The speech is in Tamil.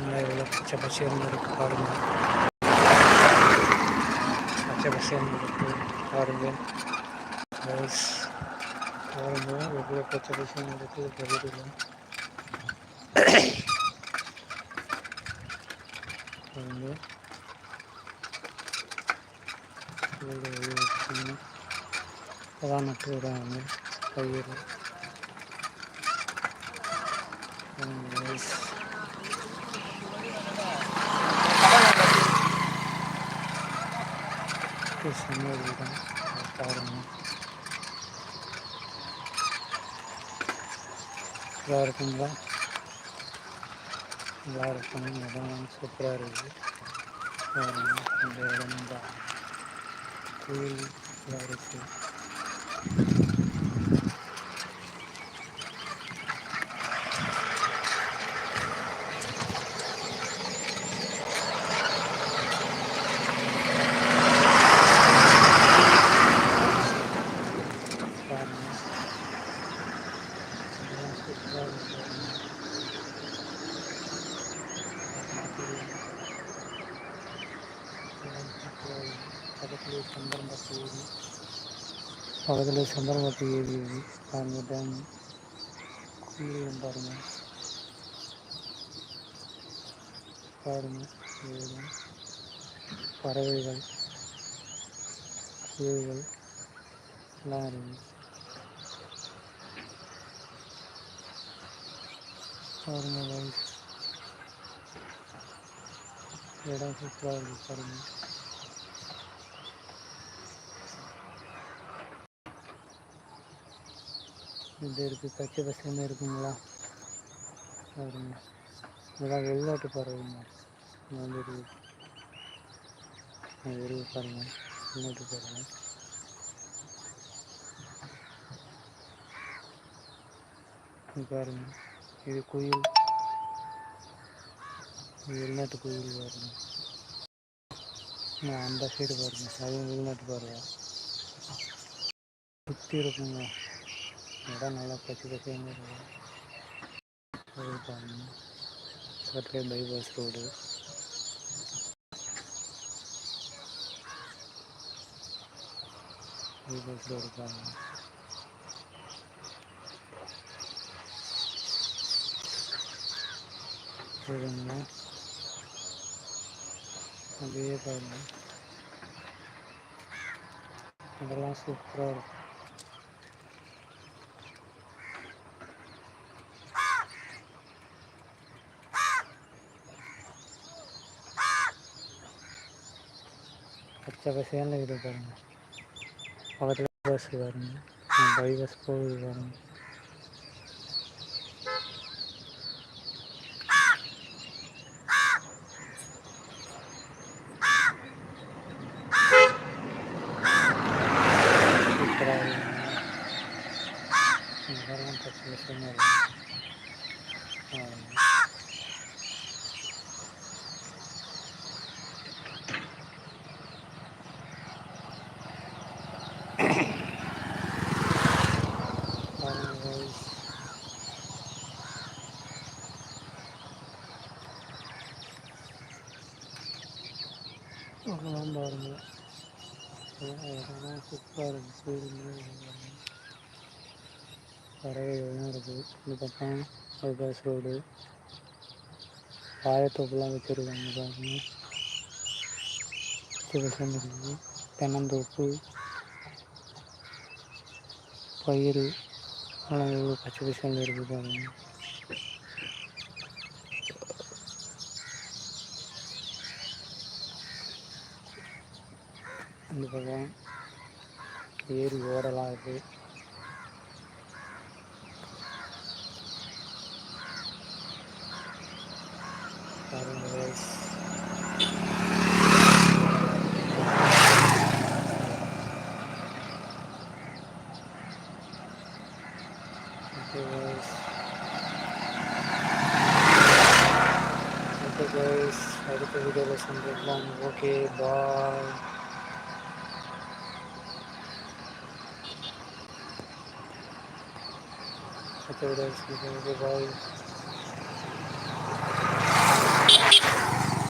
பாருங்களா எவ்வளோ பச்சை பசேல்னு இருக்கு பாருங்க பச்சை பசேல்னு இருக்கு பாருங்க ரைஸ் பாருங்க எவ்வளோ பச்சை பசேல்னு இருக்கு பகுதியில் பாருங்க எவ்வளோ எவ்வளோ பச்சைங்க இப்போதான் நட்டு விடுறாங்க பயிர் ரைஸ் செம்மறி தான் பாருங்க நல்லா இருக்குங்களா நல்லா இருக்கும் இடம் சூப்பராக இருக்குது பாருங்க இந்த இடம் தான் கோயில் நல்லா இருக்குது பாருங்க இதெல்லாம் சூப்பராக இருக்கு பாருங்க இதெல்லாம் சூப்பராக இருக்கு. பக்கத்துலேயே சந்திரம்பட்டி ஏரி. பக்கத்தில் சந்திரம்பட்டி ஏரி இது பாருங்க டேம் குளிரும் பாருங்கள் பாருங்கள் இதுதான் பறவைகள் குயில்கள் எல்லாம் இருக்குது பாருங்கள் இடம் சூப்பராக இருக்குது பாருங்கள் இது இருக்குது பச்சை பசங்க இருக்குங்களா? பாருங்க. இதெல்லாம் வெளிநாட்டு பறவைங்க வந்து இருக்குது அது பாருங்க வெளிநாட்டு பறவை பாருங்க இது குயில். இது வெளிநாட்டு குயில் பாருங்க. அந்த சைடு பாருங்க அதுவும் வெளிநாட்டு பறவை சுற்றி இருக்குங்க. இடம் நல்லா பச்சை பச்சைன்னு இருக்கும் பாருங்க பக்கத்துலேயே பைபாஸ் ரோடு பைபாஸ் ரோடு பாருங்க சரிங்க அப்படியே பாருங்க அதெல்லாம் சூப்பராக இருக்கும். பச்சை பசேன்னு இது பாருங்க. பக்கத்தில் பஸ் வருங்க. பை பஸ் போகுது பாருங்க. சூப்பராக இருக்குங்க பச்சை இருக்கும் பாருங்க. பாருங்க guys. அதெல்லாம் பாருங்க. அதெல்லாம் சூப்பராக இருக்குது கோயில் பறவைகள்லாம் இருக்குது இந்த பக்கம் பைபாஸ் ரோடு. வாழைத்தோப்புலாம் வச்சுருக்காங்க பாருங்க. பச்சை இருக்குது. தென்னந்தோப்பு. பயிர் அதெல்லாம் எவ்வளோ பச்சை பசங்க இருக்குது பாருங்கள் இந்த பக்கம் ஏரி ஓடலாம் இருக்குது அடுத்த வீடியோவில் சந்திக்கலாம். Okay bye Hatta You bir şey. Bye.